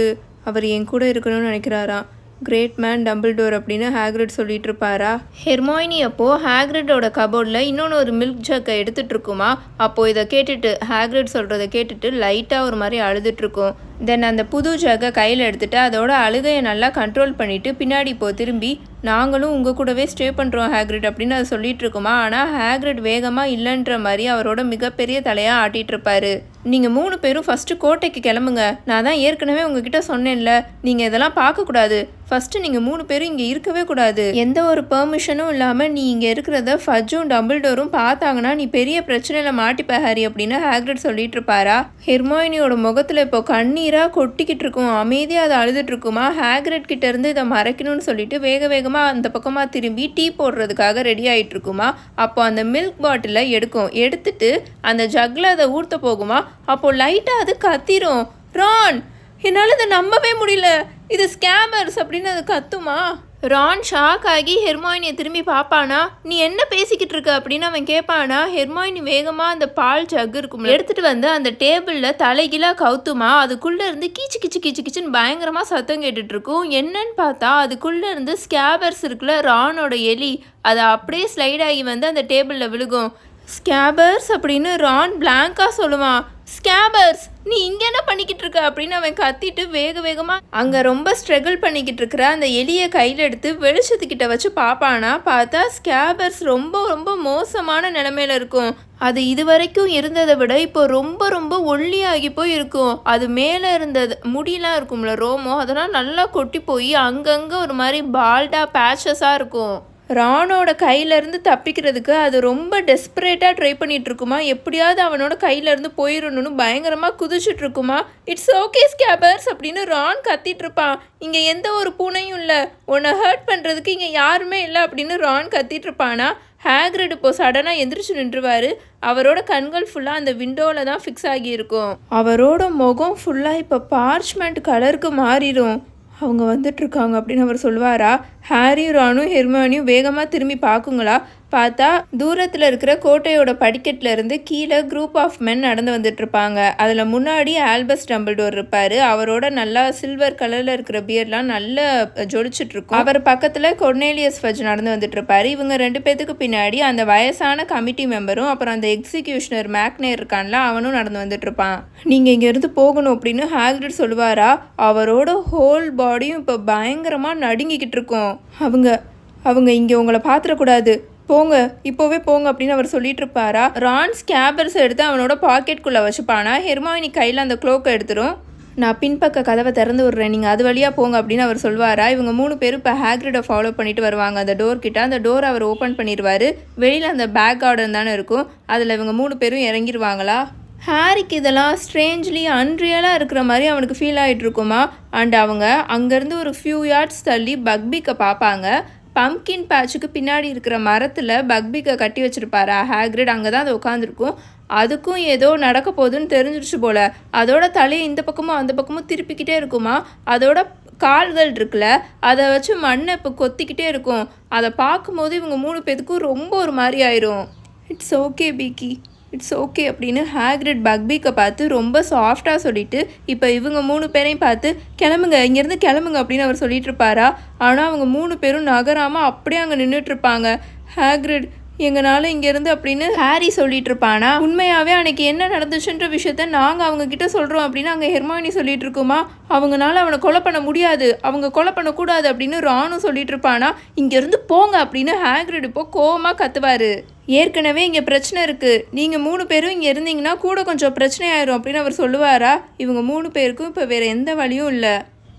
அவர் என் கூட இருக்கணும்னு நினைக்கிறாராம். கிரேட் மேன் டம்பிள்டோர் அப்படின்னு ஹேக்ரிட் சொல்லிட்டு இருப்பாரா ஹெர்மாயினி அப்போ ஹேக்ரிட்டோட கபோர்டில் இன்னொன்று ஒரு மில்க் ஜக்கை எடுத்துட்டு இருக்குமா அப்போ இதை கேட்டுட்டு ஹேக்ரிட் சொல்கிறத கேட்டுட்டு லைட்டாக ஒரு மாதிரி அழுதுட்டு இருக்கும் தென் அந்த புது ஜக்கை கையில் எடுத்துட்டு அதோட அழுகையை நல்லா கண்ட்ரோல் பண்ணிட்டு பின்னாடி இப்போ திரும்பி நாங்களும் உங்கள் கூடவே ஸ்டே பண்ணுறோம் ஹேக்ரிட் அப்படின்னு அது சொல்லிட்டு இருக்குமா ஆனால் ஹேக்ரிட் வேகமாக இல்லைன்ற மாதிரி அவரோட மிகப்பெரிய தலையாக ஆட்டிட்டு இருப்பாரு நீங்கள் மூணு பேரும் ஃபஸ்ட்டு கோட்டைக்கு கிளம்புங்க. நான் தான் ஏற்கனவே உங்ககிட்ட சொன்னேன்ல. நீங்கள் இதெல்லாம் பார்க்கக்கூடாது. ஃபஸ்ட்டு நீங்கள் மூணு பேரும் இங்கே இருக்கவே கூடாது. எந்த ஒரு பெர்மிஷனும் இல்லாமல் நீ இங்கே இருக்கிறத ஃபஜ்ஜும் டம்பிள்டோரும் பார்த்தாங்கன்னா நீ பெரிய பிரச்சனையில் மாட்டிப்ப ஹாரி அப்படின்னு ஹேக்ரட் சொல்லிட்டு இருப்பாரா? ஹெர்மோயினியோட முகத்தில் இப்போ கண்ணீராக கொட்டிக்கிட்டு இருக்கும். அமைதியாக அதை அழுதுட்டு இருக்குமா? ஹேக்ரட் கிட்ட இருந்து இதை மறைக்கணும்னு சொல்லிட்டு வேக வேகமாக அந்த பக்கமாக திரும்பி டீ போடுறதுக்காக ரெடி ஆகிட்டு இருக்குமா? அப்போ அந்த மில்க் பாட்டிலை எடுக்கும். எடுத்துட்டு அந்த ஜக்கில் அதை ஊர்த்த போகுமா? அப்போ லைட்டாக அது கத்திரும். ரான் என்னால் இதை நம்பவே முடியல. இது ஸ்கேமர்ஸ் அப்படின்னு அது கத்துமா? ரான் ஷாக் ஆகி ஹெர்மாயினியை திரும்பி பார்ப்பானா? நீ என்ன பேசிக்கிட்டு இருக்க அப்படின்னு அவன் கேட்பானா? ஹெர்மாயினி வேகமாக அந்த பால் ஜக் இருக்கும் எடுத்துட்டு வந்து அந்த டேபிளில் தலைகீழாக கவுத்துமா? அதுக்குள்ளே இருந்து கீச்சு கிச்சு கீச்சு கிச்சுன்னு பயங்கரமாக சத்தம் கேட்டுட்டு இருக்கும். என்னன்னு பார்த்தா அதுக்குள்ளே இருந்து ஸ்கேபர்ஸ் இருக்குல்ல ரானோட எலி அதை அப்படியே ஸ்லைட் ஆகி வந்து அந்த டேபிளில் விழுகும். ஸ்கேபர்ஸ் அப்படின்னு ரான் பிளாங்காக சொல்லுவான். ஸ்கேபர்ஸ் நீ இங்கே என்ன பண்ணிக்கிட்டு இருக்க? அப்படின்னு அவன் கத்திட்டு வேக வேகமாக அங்கே ரொம்ப ஸ்ட்ரகிள் பண்ணிக்கிட்டு இருக்கிற அந்த எலியை கையில் எடுத்து வெளிச்சத்துக்கிட்ட வச்சு பார்ப்பானா பார்த்தா ஸ்கேபர்ஸ் ரொம்ப ரொம்ப மோசமான நிலமையில இருக்கும். அது இது வரைக்கும் இருந்ததை விட இப்போ ரொம்ப ரொம்ப ஒல்லியாகி போய் இருக்கும் அது மேலே இருந்தது முடியெலாம் இருக்கும்ல ரோமோ அதெல்லாம் நல்லா கொட்டி போய் அங்கங்கே ஒரு மாதிரி பால்டா பேச்சஸாக இருக்கும். ராணோட கையிலேருந்து தப்பிக்கிறதுக்கு அது ரொம்ப டெஸ்பரேட்டாக ட்ரை பண்ணிகிட்டு இருக்குமா எப்படியாவது அவனோட கையிலேருந்து போயிடணும்னு பயங்கரமாக குதிச்சுட்டு இருக்குமா இட்ஸ் ஓகே ஸ்கேபர்ஸ் அப்படின்னு ரான் கத்திட்டு இருப்பான் இங்கே எந்த ஒரு பூனையும் இல்லை. உன்னை ஹர்ட் பண்ணுறதுக்கு இங்கே யாருமே இல்லை அப்படின்னு ரான் கத்திட்டு இருப்பானா ஹேக்ரிட் இப்போ சடனாக எந்திரிச்சு நின்றுவாரு. அவரோட கண்கள் ஃபுல்லாக அந்த விண்டோவில் தான் ஃபிக்ஸ் ஆகியிருக்கும். அவரோட முகம் ஃபுல்லாக இப்போ பார்ச்மெண்ட் கலருக்கு மாறிடும் அவங்க வந்துட்டுருக்காங்க அப்படின்னு அவர் சொல்லுவாரா? ஹாரியும் ராணும் ஹெர்மானியும் வேகமாக திரும்பி பார்க்குங்களா? பார்த்தா தூரத்தில் இருக்கிற கோட்டையோட படிக்கட்டில் இருந்து கீழே குரூப் ஆஃப் மென் நடந்து வந்துட்டு இருப்பாங்க அதில் முன்னாடி ஆல்பஸ் டம்பிள்டோர் இருப்பார். அவரோட நல்லா சில்வர் கலரில் இருக்கிற பியர்லாம் நல்லா ஜொலிச்சிட்ருக்கும் அவர் பக்கத்தில் கொர்னேலியஸ் ஃபஜ் நடந்து வந்துட்டு இவங்க ரெண்டு பேத்துக்கு பின்னாடி அந்த வயசான கமிட்டி மெம்பரும் அப்புறம் அந்த எக்ஸிக்யூஷனர் மேக்னேர் இருக்கான்ல அவனும் நடந்து வந்துட்டு இருப்பான் நீங்கள் இங்கேருந்து போகணும் அப்படின்னு ஹேக்ரிட் சொல்லுவாரா? அவரோட ஹோல் பாடியும் இப்போ பயங்கரமாக நடுங்கிக்கிட்டு இருக்கும் அவங்க அவங்க இங்கே உங்களை பார்த்துடக்கூடாது. போங்க இப்போவே போங்க அப்படின்னு அவர் சொல்லிட்டு இருப்பாரா ரான் ஸ்கேபர்ஸ் எடுத்து அவனோட பாக்கெட்குள்ளே வச்சுப்பானா? ஹெர்மாவினி கையில் அந்த க்ளோக்கை எடுத்துரும். நான் பின்பக்க கதவை திறந்து விட்றேன். நீங்கள் அது வழியாக போங்க அப்படின்னு அவர் சொல்வாரா? இவங்க மூணு பேரும் இப்போ ஹேக்ரிடை ஃபாலோ பண்ணிட்டு வருவாங்க. அந்த டோர் கிட்ட அந்த டோர் அவர் ஓப்பன் பண்ணிடுவார் வெளியில் அந்த பேக் கார்டன் தானே இருக்கும். அதில் இவங்க மூணு பேரும் இறங்கிடுவாங்களா ஹாரிக்கு இதெல்லாம் ஸ்ட்ரேஞ்ச்லி அன்ரியலாக இருக்கிற மாதிரி அவனுக்கு ஃபீல் ஆகிட்டு இருக்குமா அண்ட் அவங்க அங்கேருந்து ஒரு ஃபியூ யார்ட்ஸ் தள்ளி பக்பிக்கை பார்ப்பாங்க. பம்கின் பேட்சுக்கு பின்னாடி இருக்கிற மரத்தில் பக்பிக்கை கட்டி வச்சிருப்பாரா ஹேக்ரிட் அங்கே தான் அது உட்காந்துருக்கும் அதுக்கும் ஏதோ நடக்க போகுதுன்னு தெரிஞ்சிருச்சு போல. அதோட தலையை இந்த பக்கமும் அந்த பக்கமும் திருப்பிக்கிட்டே இருக்குமா? அதோட கால்கள் இருக்குல்ல அதை வச்சு மண்ணை இப்போ கொத்திக்கிட்டே இருக்கும். அதை பார்க்கும்போது இவங்க மூணு பேத்துக்கும் ரொம்ப ஒரு மாதிரி ஆயிரும். It's okay Beaky it's okay அப்படின்னு ஹேக்ரிட் பக்பீக்கை பார்த்து ரொம்ப சாஃப்டாக சொல்லிட்டு இப்போ இவங்க மூணு பேரையும் பார்த்து கிளம்புங்க இங்கேருந்து கிளம்புங்க அப்படின்னு அவர் சொல்லிட்டு இருப்பாரா? ஆனால் அவங்க மூணு பேரும் நகராமல் அப்படியே அங்கே நின்றுட்டு இருப்பாங்க. ஹேக்ரிட் எங்களால் இங்கேருந்து அப்படின்னு ஹாரி சொல்லிட்டு இருப்பானா? உண்மையாகவே அன்னைக்கு என்ன நடந்துச்சுன்ற விஷயத்த நாங்கள் அவங்க கிட்ட சொல்கிறோம் அப்படின்னு அங்கே ஹெர்மாயினி சொல்லிட்டு இருக்குமா? அவங்கனால அவனை கொலை பண்ண முடியாது. அவங்க கொலை பண்ணக்கூடாது அப்படின்னு ராணும் சொல்லிட்டு இருப்பானா? இங்கேருந்து போங்க அப்படின்னு ஹேக்ரிட் இப்போ கோவமாக கத்துவார். ஏற்கனவே இங்கே பிரச்சனை இருக்குது நீங்கள் மூணு பேரும் இங்கே இருந்தீங்கன்னா கூட கொஞ்சம் பிரச்சனை ஆயிரும் அப்படின்னு அவர் சொல்லுவாரா? இவங்க மூணு பேருக்கும் இப்போ வேறு எந்த வழியும் இல்லை.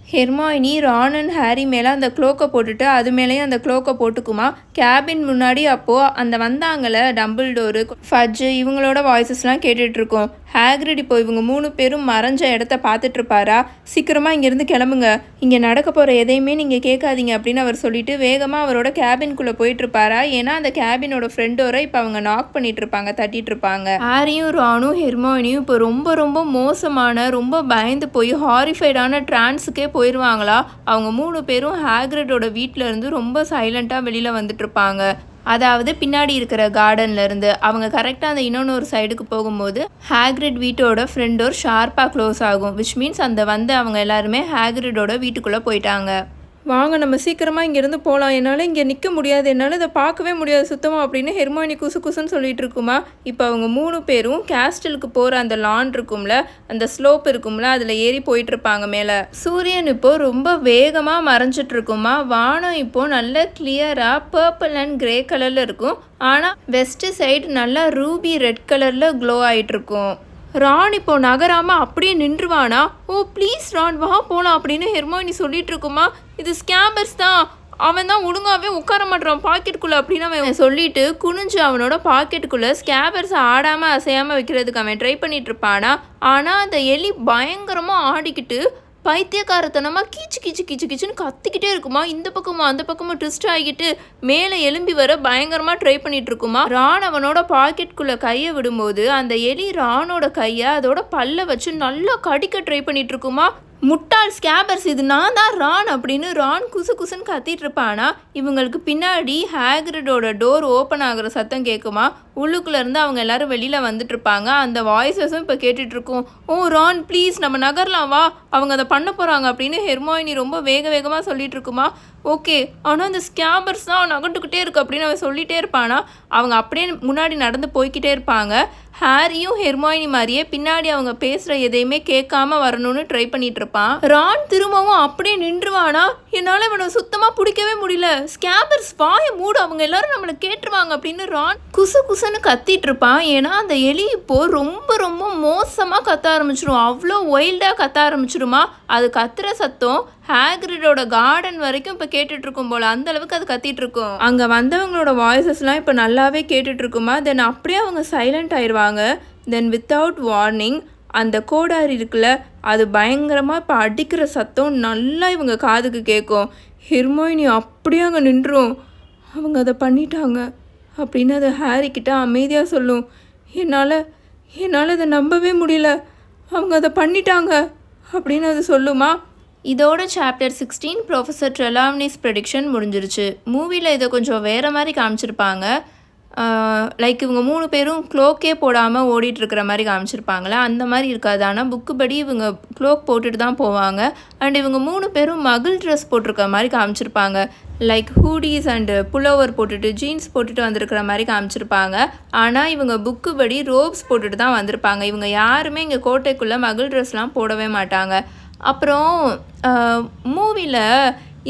ஹெர்மாயினி ரான் அண்ட் ஹாரி மேலே அந்த க்ளோக்கை போட்டுட்டு அது மேலேயும் அந்த க்ளோக்கை போட்டுக்குமா? கேபின் முன்னாடி அப்போது அந்த வந்தாங்கல்ல டம்பிள் டோரு ஃபஜ்ஜு இவங்களோட வாய்ஸஸ்லாம் கேட்டுட்ருக்கோம் ஹேக்ரிட் இப்போ இவங்க மூணு பேரும் மறைஞ்ச இடத்த பார்த்துட்டு இருப்பாரா சீக்கிரமாக இங்கேருந்து கிளம்புங்க. இங்கே நடக்க போகிற எதையுமே நீங்கள் கேட்காதீங்க அப்படின்னு அவர் சொல்லிட்டு வேகமாக அவரோட கேபின்குள்ளே போயிட்டுருப்பாரா ஏன்னா அந்த கேபினோட ஃப்ரெண்டோரை இப்போ அவங்க நாக் பண்ணிட்டு இருப்பாங்க தட்டிட்டு இருப்பாங்க ஹாரியும் ராணும் ஹெர்மோனியும் இப்போ ரொம்ப ரொம்ப மோசமான ரொம்ப பயந்து போய் ஹாரிஃபைடான ட்ரான்ஸுக்கே போயிடுவாங்களா? அவங்க மூணு பேரும் ஹேக்ரிட்டோட வீட்டில் இருந்து ரொம்ப சைலண்ட்டாக வெளியில் வந்துட்டு இருப்பாங்க அதாவது பின்னாடி இருக்கிற கார்டன்ல இருந்து அவங்க கரெக்டாக அந்த இன்னொன்று ஒரு சைடுக்கு போகும்போது ஹேக்ரிட் வீட்டோட ஃப்ரண்ட் டோர் ஷார்ப்பாக க்ளோஸ் ஆகும் விச் மீன்ஸ் அந்த வந்து அவங்க எல்லாருமே ஹேக்ரிடோட வீட்டுக்குள்ளே போயிட்டாங்க. வாங்க நம்ம சீக்கிரமாக இங்கேருந்து போகலாம் என்னால் இங்கே நிற்க முடியாது. என்னால் இதை பார்க்கவே முடியாது சுத்தமாக அப்படின்னு ஹெர்மோனி குசு குசுன்னு சொல்லிட்டு இருக்குமா? இப்போ அவங்க மூணு பேரும் கேஸ்டலுக்கு போகிற அந்த லான் இருக்கும்ல அந்த ஸ்லோப் இருக்கும்ல அதில் ஏறி போயிட்டு இருப்பாங்க மேலே. சூரியன் இப்போது ரொம்ப வேகமாக மறைஞ்சிட்டு இருக்குமா? வானம் இப்போது நல்ல கிளியராக பர்பிள் அண்ட் கிரே கலரில் இருக்கும். ஆனால் வெஸ்ட்டு சைடு நல்லா ரூபி ரெட் கலரில் க்ளோ ஆகிட்டுருக்கும் ரான் இப்போ நகராமல் அப்படியே நின்றுவானா? ஓ ப்ளீஸ் ரான் வா போகலாம் அப்படின்னு ஹெர்மோனி சொல்லிட்டு இருக்குமா? இது ஸ்கேபர்ஸ் தான். அவன் தான் ஒழுங்காவே உட்கார மாட்டான் பாக்கெட்டுக்குள்ளே அப்படின்னு அவன் சொல்லிட்டு குனிஞ்சு அவனோட பாக்கெட்டுக்குள்ளே ஸ்கேபர்ஸை ஆடாமல் அசையாம வைக்கிறதுக்கு அவன் ட்ரை பண்ணிட்டு இருப்பானா? ஆனால் அந்த எலி பயங்கரமாக ஆடிக்கிட்டு பைத்தியக்காரத்தனமாக கீச்சு கீச்சு கீச்சு கீச்சுன்னு கத்திக்கிட்டே இருக்குமா? இந்த பக்கமும் அந்த பக்கமும் ட்விஸ்ட் ஆகிட்டு மேலே எலும்பி வர பயங்கரமாக ட்ரை பண்ணிட்டு இருக்குமா? ரான் அவனோட பாக்கெட்குள்ளே கையை விடும்போது அந்த எலி ரானோட கையை அதோட பல்ல வச்சு நல்லா கடிக்க ட்ரை பண்ணிட்டு இருக்குமா? முட்டாள் ஸ்கேபர்ஸ் இது நான் தான் ரான் அப்படின்னு ரான் குசு குசுன்னு கத்திட்டு இருப்பானா? இவங்களுக்கு பின்னாடி ஹேக்ரிடோட டோர் ஓப்பன் ஆகுற சத்தம் கேட்குமா உள்ளுக்குள்ளேருந்து அவங்க எல்லாரும் வெளியில் வந்துட்டு இருப்பாங்க. அந்த வாய்ஸஸும் இப்போ கேட்டுட்ருக்கோம் ஓ ரான் ப்ளீஸ் நம்ம நகரலாம் வா. அவங்க அதை பண்ண போகிறாங்க அப்படின்னு ஹெர்மாயினி ரொம்ப வேக வேகமாக சொல்லிட்டு இருக்குமா? ஓகே ஆனால் அந்த ஸ்கேமர்ஸ் தான் நகட்டுக்கிட்டே இருக்கு அப்படின்னு அவன் சொல்லிட்டே இருப்பானா? அவங்க அப்படியே முன்னாடி நடந்து போய்கிட்டே இருப்பாங்க. ஹாரியும் ஹெர்மாயினி மாதிரியே பின்னாடி அவங்க பேசுகிற எதையுமே கேட்காம வரணும்னு ட்ரை பண்ணிட்டு இருப்பான். ரான் திரும்பவும் அப்படியே நின்றுவானா? என்னால் இவனை சுத்தமாக பிடிக்கவே முடியல. ஸ்கேபர்ஸ் வாய மூடு அவங்க எல்லாரும் நம்மளை கேட்டுருவாங்க அப்படின்னு ரான் குசு குசுன்னு கத்திட்டு இருப்பான். ஏன்னா அந்த எலி இப்போ ரொம்ப ரொம்ப மோசமாக கத்த ஆரம்பிச்சிடும் அவ்வளோ ஒயில்டாக கத்த ஆரம்பிச்சிடுமா அது கத்துற சத்தம் ஹேக்ரிடோட கார்டன் வரைக்கும் இப்போ கேட்டுட்ருக்கும் இருக்கும் அந்த அளவுக்கு அது கத்திட்டு இருக்கும் அங்கே வந்தவங்களோட வாய்ஸஸ்லாம் இப்போ நல்லாவே கேட்டுட்ருக்குமா தென் அப்படியே அவங்க சைலண்ட் ஆயிடுவாங்க தென் வித்தவுட் வார்னிங் அந்த கோடாரி இருக்குல்ல அது பயங்கரமாக இப்போ அடிக்கிற சத்தம் நல்லா இவங்க காதுக்கு கேட்கும் ஹெர்மோயினி அப்படியே அங்கே நின்றும். அவங்க அதை பண்ணிட்டாங்க அப்படின்னு அது ஹாரி அமைதியாக சொல்லும். என்னால் என்னால் அதை நம்பவே முடியல. அவங்க அதை பண்ணிட்டாங்க அப்படின்னு அது சொல்லுமா? இதோட chapter sixteen professor Trelawney's prediction முடிஞ்சிருச்சு. மூவியில் இதை கொஞ்சம் வேறு மாதிரி காமிச்சிருப்பாங்க. லைக் இவங்க மூணு பேரும் க்ளோக்கே போடாமல் ஓடிட்டு இருக்கிற மாதிரி காமிச்சிருப்பாங்களே அந்த மாதிரி இருக்காது. ஆனால் புக்கு படி இவங்க க்ளோக் போட்டுட்டு தான் போவாங்க. அண்ட் இவங்க மூணு பேரும் மகள் ட்ரெஸ் போட்டிருக்க மாதிரி காமிச்சிருப்பாங்க. லைக் ஹூடிஸ் அண்டு புல்லோவர் போட்டுட்டு ஜீன்ஸ் போட்டுட்டு வந்திருக்கிற மாதிரி காமிச்சிருப்பாங்க. ஆனால் இவங்க புக்கு படி ரோப்ஸ் போட்டுட்டு தான் வந்திருப்பாங்க. இவங்க யாருமே இங்கே கோட்டைக்குள்ளே மகள் ட்ரெஸ்லாம் போடவே மாட்டாங்க. அப்புறம் மூவியில்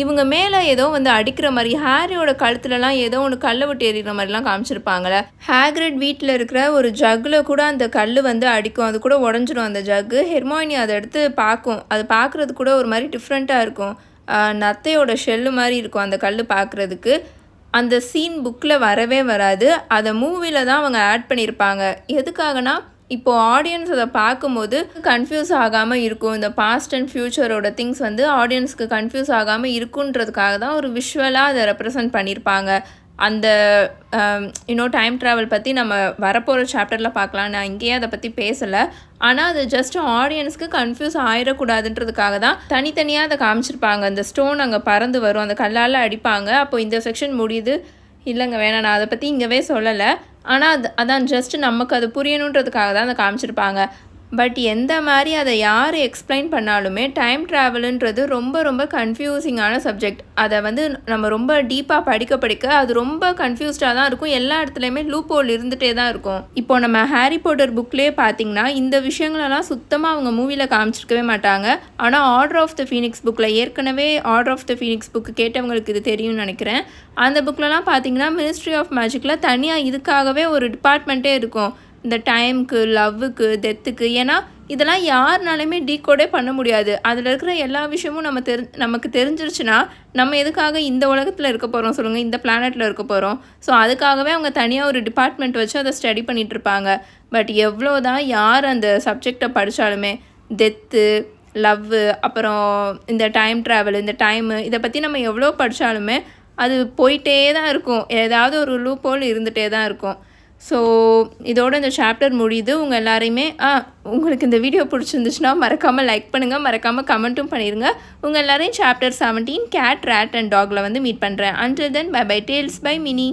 இவங்க மேலே ஏதோ வந்து அடிக்கிற மாதிரி ஹாரியோட கழுத்துலலாம் ஏதோ ஒன்று கல்லை விட்டு எறிகிற மாதிரிலாம் காமிச்சிருப்பாங்களே ஹேக்ரட் வீட்டில் இருக்கிற ஒரு ஜக்கில் கூட அந்த கல் வந்து அடிக்கும். அது கூட உடஞ்சிரும் அந்த ஜக்கு ஹெர்மாயினி அதை எடுத்து பார்க்கும். அது பார்க்குறது கூட ஒரு மாதிரி டிஃப்ரெண்ட்டாக இருக்கும். நத்தையோட ஷெல்லு மாதிரி இருக்கும் அந்த கல் பார்க்குறதுக்கு. அந்த சீன் புக்கில் வரவே வராது. அதை மூவியில் தான் அவங்க ஆட் பண்ணியிருப்பாங்க. எதுக்காகனா இப்போது ஆடியன்ஸ் அதை பார்க்கும்போது கன்ஃபியூஸ் ஆகாமல் இருக்கும். இந்த பாஸ்ட் அண்ட் ஃப்யூச்சரோட திங்ஸ் வந்து ஆடியன்ஸ்க்கு கன்ஃபியூஸ் ஆகாமல் இருக்குன்றதுக்காக தான் ஒரு விஷுவலாக அதை ரெப்ரசன்ட் பண்ணியிருப்பாங்க. அந்த இன்னும் டைம் ட்ராவல் பற்றி நம்ம வரப்போகிற சாப்டரில் பார்க்கலாம். நான் இங்கேயே அதை பற்றி பேசலை. ஆனால் அது ஜஸ்ட் ஆடியன்ஸ்க்கு கன்ஃபியூஸ் ஆயிடக்கூடாதுன்றதுக்காக தான் தனித்தனியாக அதை காமிச்சிருப்பாங்க. அந்த ஸ்டோன் அங்கே பறந்து வரும். அந்த கல்லால் அடிப்பாங்க. அப்போ இந்த செக்ஷன் முடியுது. இல்லைங்க வேணாம். நான் அதை பற்றி இங்கவே சொல்லலை. ஆனால் அது அதான் ஜஸ்ட் நமக்கு அது புரியணுன்றதுக்காக தான் அதை காமிச்சிருப்பாங்க. பட் எந்த மாதிரி அதை யார் எக்ஸ்பிளைன் பண்ணாலுமே டைம் ட்ராவலுன்றது ரொம்ப ரொம்ப கன்ஃபியூசிங்கான சப்ஜெக்ட் அதை வந்து நம்ம ரொம்ப டீப்பாக படிக்க படிக்க அது ரொம்ப கன்ஃபியூஸ்டாக தான் இருக்கும். எல்லா இடத்துலையுமே லூப் ஹோல் இருந்துகிட்டே தான் இருக்கும். இப்போ நம்ம ஹாரி போட்டர் புக்லேயே பார்த்தீங்கன்னா இந்த விஷயங்களெல்லாம் சுத்தமாக அவங்க மூவியில் காமிச்சிருக்கவே மாட்டாங்க. ஆனால் ஆர்டர் ஆஃப் த ஃபீனிக்ஸ் புக்கில் ஏற்கனவே Order of the Phoenix book கேட்டவங்களுக்கு இது தெரியும்னு நினைக்கிறேன். அந்த புக்லலாம் பார்த்தீங்கன்னா மினிஸ்ட்ரி ஆஃப் மேஜிக்கில் தனியாக இதுக்காகவே ஒரு டிபார்ட்மெண்ட்டே இருக்கும். இந்த டைம்க்கு லவ்வுக்கு டெத்துக்கு ஏன்னா இதெல்லாம் யாருனாலுமே டீகோடே பண்ண முடியாது. அதில் இருக்கிற எல்லா விஷயமும் நம்ம தெரி நமக்கு தெரிஞ்சிருச்சுன்னா நம்ம எதுக்காக இந்த உலகத்தில் இருக்க போகிறோம் சொல்லுங்கள் இந்த பிளானெட்டில் இருக்க போகிறோம் ஸோ அதுக்காகவே அவங்க தனியாக ஒரு டிபார்ட்மெண்ட் வச்சு அதை ஸ்டடி பண்ணிட்டு இருப்பாங்க. பட் எவ்வளோ தான் யார் அந்த சப்ஜெக்டை படித்தாலுமே டெத்து லவ்வு அப்புறம் இந்த டைம் ட்ராவல் இந்த டைமு இதை பற்றி நம்ம எவ்வளோ படித்தாலுமே அது போயிட்டே தான் இருக்கும். ஏதாவது ஒரு லூப் ஹோல் இருந்துகிட்டே தான் இருக்கும். ஸோ இதோட இந்த சாப்டர் முடியுது. உங்கள் எல்லாரையுமே ஆ உங்களுக்கு இந்த வீடியோ பிடிச்சிருந்துச்சுன்னா மறக்காமல் லைக் பண்ணுங்கள் மறக்காமல் கமெண்ட்டும் பண்ணிடுங்க உங்கள் எல்லாரையும் chapter seventeen cat rat and டாகில் வந்து மீட் பண்ணுறேன் until then bye bye tales by Mini